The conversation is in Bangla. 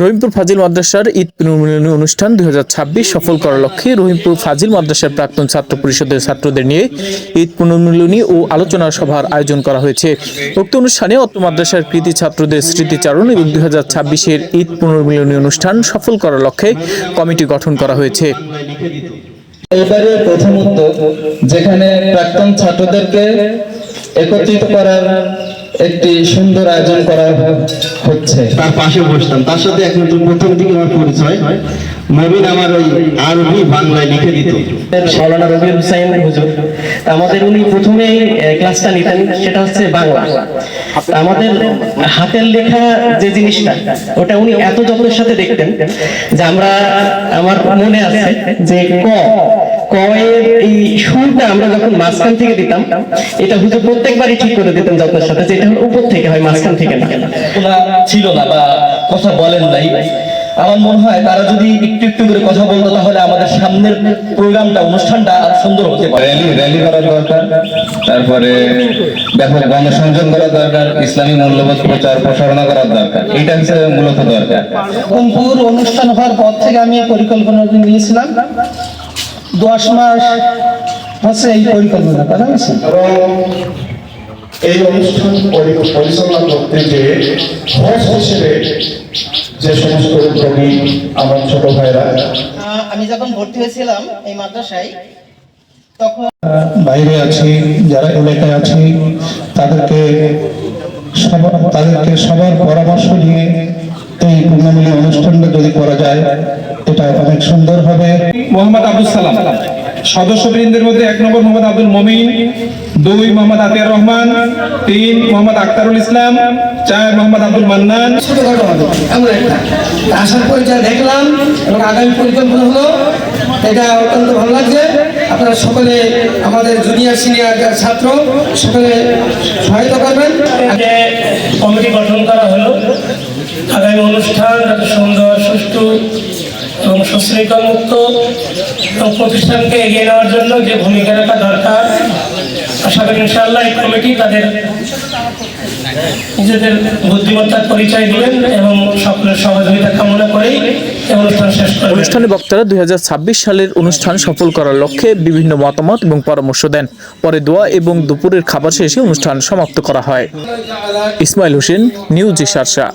রহিমপুর ফাজিল মাদ্রাসার ঈদ পুনর্মিলনী অনুষ্ঠান দুই ছাব্বিশ সফল করার লক্ষ্যে রহিমপুর ফাজিল মাদ্রাসার প্রাক্তন ছাত্র পরিষদের ছাত্রদের নিয়ে ঈদ পুনর্মিলনী ও আলোচনা সভার আয়োজন করা হয়েছে। উক্ত অনুষ্ঠানে অত মাদ্রাসার কৃতি ছাত্রদের স্মৃতিচারণ এবং দুই হাজার ছাব্বিশের ঈদ পুনর্মিলনী অনুষ্ঠান সফল করার লক্ষ্যে কমিটি গঠন করা হয়েছে। এবারে প্রথম উদ্যোগ, যেখানে প্রাক্তন ছাত্রদেরকে একত্রিত করার একটি সুন্দর আয়োজন করা হচ্ছে। তার পাশে বসতাম তার সাথে একমাত্র প্রথম দিকে আমার পরিচয়। মবিন আমার ওই আরবি বাংলায় লিখে দিত। মাওলানা রবিউল হুসাইন হুজুর। আমাদের উনি প্রথমেই ক্লাসটা নিতেন সেটা হচ্ছে বাংলা। আমাদের হাতের লেখা যে জিনিসটা ওটা উনি এত যত্নের সাথে দেখতেন যে আমরা আমার মনে আছে যে ক ক এর এই সুরটা আমরা যখন মাঝখান থেকে দিতাম এটা হুজুর প্রত্যেকবারই ঠিক করে দিতেন যত্নের সাথে যে এটা উপর থেকে হয় মাঝখান থেকে না। ওরা ছিল না বা কথা বলেন নাই। আমার মনে হয় তারা যদি একটু একটু করে কথা বলতো তাহলে আমাদের সামনের প্রোগ্রামটা অনুষ্ঠানটা আরও সুন্দর হতে পারে র্যালি র্যালি করা দরকার তারপরে ব্যাপক গণসংযোগ করা দরকার ইসলামী মূল্যবোধ প্রচার প্রসারণা করার দরকার। এটা হচ্ছে মূলত দরকার। রংপুর অনুষ্ঠান হওয়ার পর থেকে আমি পরিকল্পনা নিয়েছিলাম। দশ মাস হচ্ছে এই পরিকল্পনা বলছেন এবং এই অনুষ্ঠান পরি- পরিচালনা করতে যে হোস্ট হিসেবে যে সমস্ত উদ্যোগী আমার ছোট ভাইরা। আমি যখন ভর্তি হয়েছিলাম এই মাদ্রাসায় তখন বাইরে আছি যারা এলাকায় আছি তাদেরকে সবার তাদেরকে সবার পরামর্শ নিয়ে এই পূর্ণমিলী অনুষ্ঠানটা যদি করা যায় এটা অনেক সুন্দর হবে। মোহাম্মদ আব্দুল সালাম। সদস্যবৃন্দের মধ্যে এক নম্বর মোহাম্মদ আব্দুল মমিন দুই মোহাম্মদ আতিয়ার রহমান তিন মোহাম্মদ আক্তারুল ইসলাম চার মোহাম্মদ আব্দুল মান্নান। ছোটখাটো হবে এমন একটা। আসার পরে যা দেখলাম এবং আগামী পরিকল্পনা হলো এটা অত্যন্ত ভালো লাগছে। আপনারা সকলে আমাদের জুনিয়র সিনিয়র যারা ছাত্র সকলে সহায়তা করবেন। কমিটি গঠন করা হলো। আগামী অনুষ্ঠান, যাতে সুন্দর, সুষ্ঠু এবং সুশৃঙ্খল মুক্ত এবং প্রতিষ্ঠানকে এগিয়ে নেওয়ার জন্য যে ভূমিকা রাখা দরকার, আশা করি ইনশাআল্লাহ এই কমিটি তাদের নিজেদের বুদ্ধিমত্তার পরিচয় দিবেন এবং সকলের সহযোগিতা কামনা করেই অনুষ্ঠান বক্তারা দুই হাজার ছাব্বিশ সালের অনুষ্ঠান সফল করার লক্ষ্যে বিভিন্ন মতামত এবং পরামর্শ দেন। পরে দোয়া এবং দুপুরের খাবার শেষে অনুষ্ঠান সমাপ্ত করা হয়। ইসমাইল হোসেন, নিউজ শারশা